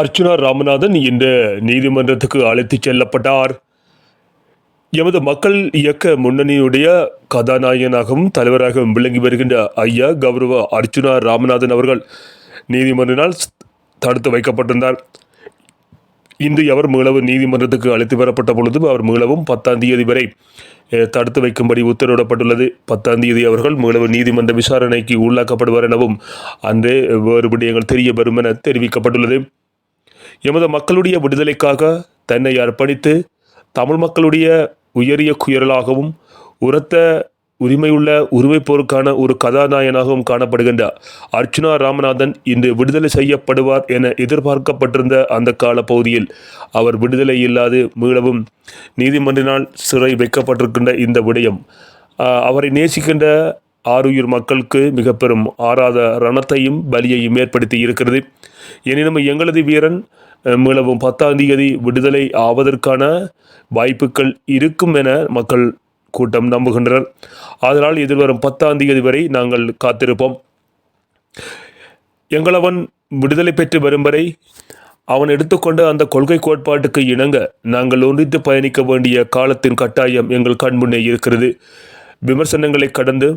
அர்ச்சுனா ராமநாதன் இன்று நீதிமன்றத்துக்கு அழைத்துச் செல்லப்பட்டார். எமது மக்கள் இயக்க முன்னணியுடைய கதாநாயகனாகவும் தலைவராகவும் விளங்கி வருகின்ற ஐயா கௌரவ அர்ச்சுனா ராமநாதன் அவர்கள் நீதிமன்றினால் தடுத்து வைக்கப்பட்டிருந்தார். இன்று அவர் மீளவு நீதிமன்றத்துக்கு அழைத்து வரப்பட்ட பொழுது அவர் மீளவும் பத்தாம் தேதி வரை தடுத்து வைக்கும்படி உத்தரவிடப்பட்டுள்ளது. பத்தாம் தேதி அவர்கள் மீளவு நீதிமன்ற விசாரணைக்கு உள்ளாக்கப்படுவார் எனவும் அன்றே வேறுபடி எங்கள் தெரிய வரும் என தெரிவிக்கப்பட்டுள்ளது. எமது மக்களுடைய விடுதலைக்காக தன்னை அர்ப்பணித்து தமிழ் மக்களுடைய உயரிய குயரலாகவும் உரத்த உரிமையுள்ள உரிமைப்போருக்கான ஒரு கதாநாயகனாகவும் காணப்படுகின்ற அர்ச்சுனா ராமநாதன் இன்று விடுதலை செய்யப்படுவார் என எதிர்பார்க்கப்பட்டிருந்த அந்த கால பகுதியில் அவர் விடுதலை இல்லாது மீளவும் நீதிமன்றினால் சிறை வைக்கப்பட்டிருக்கின்ற இந்த விடயம். ஆஹ், அவரை நேசிக்கின்ற ஆருயிர் மக்களுக்கு மிக பெரும் ஆறாத ரணத்தையும் பலியையும் ஏற்படுத்தி இருக்கிறது. எனினும் எங்களது வீரன் அஹ், மீளவும் பத்தாம் தேதி விடுதலை ஆவதற்கான வாய்ப்புகள் இருக்கும் என மக்கள் கூட்டம் நம்புகின்றனர். அதனால் எதிர்வரும் பத்தாம் தேதி வரை நாங்கள் காத்திருப்போம். எங்களவன் விடுதலை பெற்று வரும் வரை அவன் எடுத்துக்கொண்ட அந்த கொள்கை கோட்பாட்டுக்கு இணங்க நாங்கள் ஒன்றித்து பயணிக்க வேண்டிய காலத்தின் கட்டாயம் எங்கள் கண்முன்னே இருக்கிறது. விமர்சனங்களை கடந்து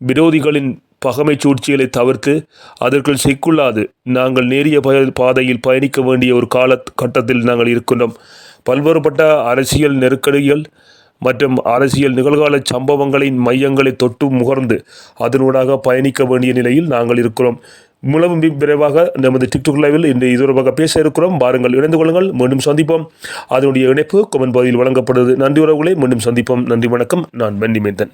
விரோதிகளின் பகமை சூழ்ச்சிகளை தவிர்த்து அதற்குள் சிக்குள்ளாது. நாங்கள் நேரிய பய- பாதையில் பயணிக்க வேண்டிய ஒரு கால கட்டத்தில் நாங்கள் இருக்கின்றோம். பல்வேறுபட்ட அரசியல் நெருக்கடிகள் மற்றும் அரசியல் நிகழ்கால சம்பவங்களின் மையங்களை தொட்டு முகர்ந்து அதனூடாக பயணிக்க வேண்டிய நிலையில் நாங்கள் இருக்கிறோம். மூலம் விரைவாக நமது டிக்டாக் லைவில் இன்று இது பேச இருக்கிறோம். பாருங்கள் இணைந்து கொள்ளுங்கள். மீண்டும் சந்திப்போம். அதனுடைய இணைப்பு கொமன் பகுதியில் வழங்கப்படுது. நன்றி உறவுகளை மீண்டும் சந்திப்போம். நன்றி வணக்கம். நான் வெண்ணிமேந்தன்.